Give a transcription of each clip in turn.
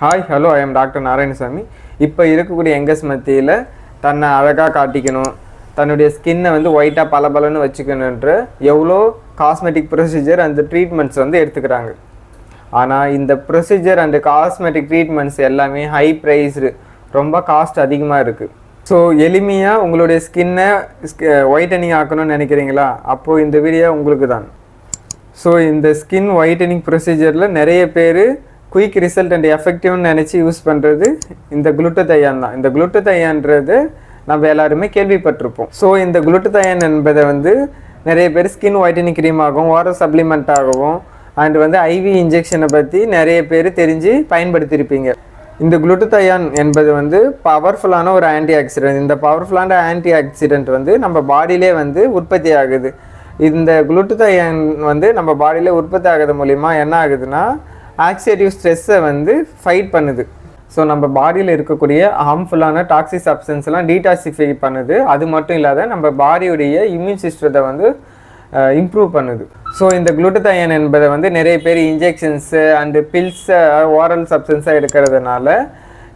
Hi hello I am doctor Narayanaswamy. இப்போ இருக்கக்கூடிய எங்கஸ் மத்தியில் தன்னை அழகாக காட்டிக்கணும். தன்னுடைய ஸ்கின்னை வந்து ஒயிட்டாக பளபளன்னு வச்சுக்கணுன்ற எவ்வளோ காஸ்மெட்டிக் ப்ரொசீஜர் அந்த ட்ரீட்மெண்ட்ஸ் வந்து எடுத்துக்கிறாங்க. ஆனால் இந்த ப்ரொசீஜர் அண்டு காஸ்மெட்டிக் ட்ரீட்மெண்ட்ஸ் எல்லாமே ஹை ப்ரைஸ்டு ரொம்ப காஸ்ட் அதிகமாக இருக்குது ஸோ எளிமையாக உங்களுடைய ஸ்கின்னை ஒயிட்டனிங் ஆக்கணும்னு நினைக்கிறீங்களா? அப்போது இந்த வீடியோ உங்களுக்கு தான் ஸோ இந்த ஸ்கின் ஒயிட்டனிங் ப்ரொசீஜரில் நிறைய பேர் குயிக் ரிசல்ட் அண்ட் எஃபெக்டிவ்னு நினச்சி யூஸ் பண்ணுறது இந்த குளுட்டதையான் தான். இந்த குளுட்டதையான்றது நம்ம எல்லாருமே கேள்விப்பட்டிருப்போம். ஸோ இந்த குளுட்டதையான் என்பதை வந்து நிறைய பேர் ஸ்கின் ஒயிட்டனிங் க்ரீம் ஆகும் ஓரல் சப்ளிமெண்ட் ஆகவும் அண்ட் வந்து ஐவி இன்ஜெக்ஷனை பற்றி நிறைய பேர் தெரிஞ்சு பயன்படுத்தியிருப்பீங்க. இந்த குளுட்டதையான் என்பது வந்து பவர்ஃபுல்லான ஒரு ஆன்டி ஆக்சிடென்ட் இந்த பவர்ஃபுல்லான ஆன்டி ஆக்சிடென்ட் வந்து நம்ம பாடியிலே வந்து உற்பத்தி ஆகுது. இந்த குளுட்டதையான் வந்து நம்ம பாடியில் உற்பத்தி ஆகிறது மூலிமா என்ன ஆகுதுன்னா ஆக்சிடேட்டிவ் ஸ்ட்ரெஸ்ஸை வந்து ஃபைட் பண்ணுது. ஸோ நம்ம பாடியில் இருக்கக்கூடிய ஹார்ம்ஃபுல்லான டாக்ஸிக் சப்ஸ்டன்ஸ்லாம் டீடாக்சிஃபை பண்ணுது. அது மட்டும் இல்லாத நம்ம பாடியுடைய இம்யூன் சிஸ்டத்தை வந்து இம்ப்ரூவ் பண்ணுது. ஸோ இந்த குளுட்டதையன் என்பதை வந்து நிறைய பேர் இன்ஜெக்ஷன்ஸு அண்டு பில்ஸை ஓரல் சப்ஸ்டன்ஸாக எடுக்கிறதுனால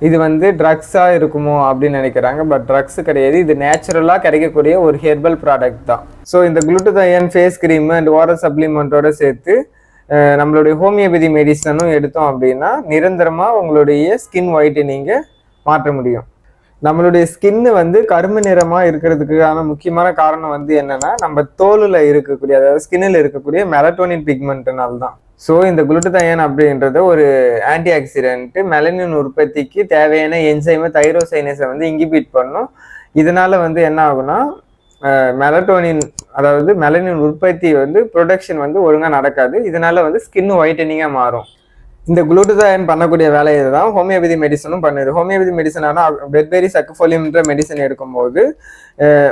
இது வந்து ட்ரக்ஸாக இருக்குமோ அப்படின்னு நினைக்கிறாங்க. பட் ட்ரக்ஸ் கிடையாது. இது நேச்சுரலாக கிடைக்கக்கூடிய ஒரு ஹெர்பல் ப்ராடக்ட் தான். ஸோ இந்த glutathione face cream and oral சப்ளிமெண்ட்டோட சேர்த்து நம்மளுடைய ஹோமியோபதி மெடிசனும் எடுத்தோம் அப்படின்னா நிரந்தரமாக உங்களுடைய ஸ்கின் ஒயிட்டை நீங்கள் மாற்ற முடியும். நம்மளுடைய ஸ்கின்னு வந்து கரும்பு நிறமாக இருக்கிறதுக்கான முக்கியமான காரணம் வந்து என்னன்னா நம்ம தோலில் இருக்கக்கூடிய அதாவது ஸ்கின்னில் இருக்கக்கூடிய மெலட்டோனின் பிக்மெண்ட்னால தான். ஸோ இந்த குளுட்டதையன் அப்படின்றது ஒரு ஆன்டி ஆக்சிடென்ட் மெலனின் உற்பத்திக்கு தேவையான என்சைமை தைரோசைனஸை வந்து இங்கிபிட் பண்ணும். இதனால வந்து என்ன ஆகும்னா மெலட்டோனின் அதாவது மெலனின் உற்பத்தி வந்து ப்ரொடக்ஷன் வந்து ஒழுங்காக நடக்காது. இதனால வந்து ஸ்கின்னு ஒயிட்டனிங்காக மாறும். இந்த குளுட்டதைன் பண்ணக்கூடிய வேலையை தான் ஹோமியோபதி மெடிசனும் பண்ணுது. ஹோமியோபதி மெடிசனானா பெட்பெரி சக்குஃபோலியம்ன்ற மெடிசன் எடுக்கும்போது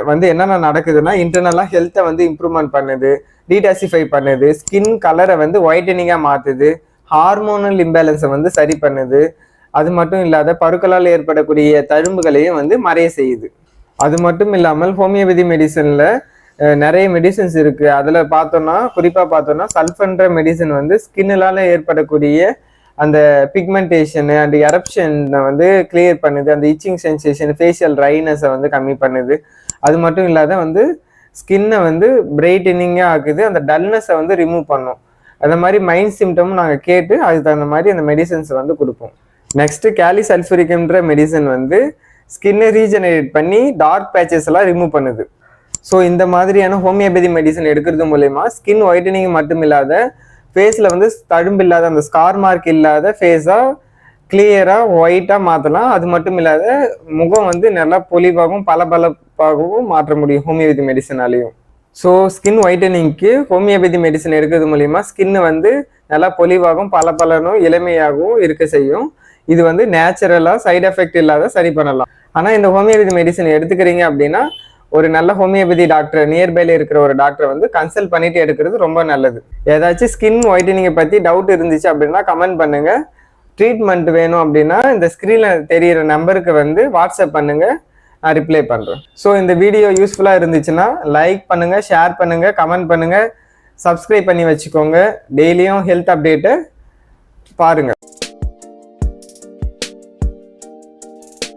வந்து என்னென்ன நடக்குதுன்னா இன்டர்னலாக ஹெல்த்தை வந்து இம்ப்ரூவ்மெண்ட் பண்ணுது. டீடாசிஃபை பண்ணுது. ஸ்கின் கலரை வந்து ஒயிட்டனிங்காக மாற்றுது ஹார்மோனல் இம்பேலன்ஸை வந்து சரி பண்ணுது. அது மட்டும் இல்லாத பருக்களால் ஏற்படக்கூடிய தழும்புகளையும் வந்து மறைய செய்யுது. அது மட்டும் இல்லாமல் ஹோமியோபதி மெடிசனில் நிறைய மெடிசன்ஸ் இருக்குது அதில் பார்த்தோன்னா குறிப்பாக பார்த்தோன்னா சல்ஃபன்ற மெடிசன் வந்து ஸ்கின்னால ஏற்படக்கூடிய அந்த பிக்மெண்டேஷனு அண்ட் எரப்ஷனை வந்து கிளியர் பண்ணுது. அந்த இச்சிங் சென்சேஷன் ஃபேஷியல் ட்ரைனஸை வந்து கம்மி பண்ணுது. அது மட்டும் இல்லாத வந்து ஸ்கின்னை வந்து பிரைட்டனிங்காக ஆக்குது. அந்த டல்னஸை வந்து ரிமூவ் பண்ணும். அந்த மாதிரி மைண்ட் சிம்டமும் நாங்கள் கேட்டு அதுக்கு தகுந்த மாதிரி அந்த மெடிசன்ஸ் வந்து கொடுப்போம். நெக்ஸ்ட்டு கேலி சல்ஃபரிக்கம்ன்ற மெடிசன் வந்து ஸ்கின்னை ரீஜெனரேட் பண்ணி டார்க் பேச்சஸ் எல்லாம் ரிமூவ் பண்ணுது. ஸோ இந்த மாதிரியான ஹோமியோபதி மெடிசன் எடுக்கிறது மூலயமா ஸ்கின் ஒயிட்டனிங் மட்டும் இல்லாத ஃபேஸில் வந்து தழும்பு இல்லாத அந்த ஸ்கார் மார்க் இல்லாத ஃபேஸாக கிளியராக ஒயிட்டாக மாற்றலாம் அது மட்டும் இல்லாத முகம் வந்து நல்லா பொலிவாகவும் பளபளப்பாகவும் மாற்ற முடியும் ஹோமியோபதி மெடிசனாலையும் ஸோ ஸ்கின் ஒயிட்டனிங்க்கு ஹோமியோபதி மெடிசன் எடுக்கிறது மூலிமா ஸ்கின் வந்து நல்லா பொலிவாகவும் பளபளனும் இளமையாகவும் இருக்க செய்யும். இது வந்து நேச்சுரலாக சைடு எஃபெக்ட் இல்லாத சரி பண்ணலாம். ஆனால் இந்த ஹோமியோபதி மெடிசன் எடுத்துக்கிறீங்க அப்படின்னா ஒரு நல்ல ஹோமியோபதி டாக்டர் நியர்பைல இருக்கிற ஒரு டாக்டரை வந்து கன்சல்ட் பண்ணிட்டு எடுக்கிறது ரொம்ப நல்லது. ஏதாச்சும் ஸ்கின் ஒயிட்டனிங்கை பற்றி டவுட் இருந்துச்சு அப்படின்னா கமெண்ட் பண்ணுங்க. ட்ரீட்மெண்ட் வேணும் அப்படின்னா இந்த ஸ்க்ரீனில் தெரிகிற நம்பருக்கு வந்து வாட்ஸ்அப் பண்ணுங்க. நான் ரிப்ளை பண்ணுறேன் ஸோ இந்த வீடியோ யூஸ்ஃபுல்லாக இருந்துச்சுன்னா லைக் பண்ணுங்க ஷேர் பண்ணுங்க கமெண்ட் பண்ணுங்க. சப்ஸ்கிரைப் பண்ணி வச்சுக்கோங்க. டெய்லியும் ஹெல்த் அப்டேட்டை பாருங்க.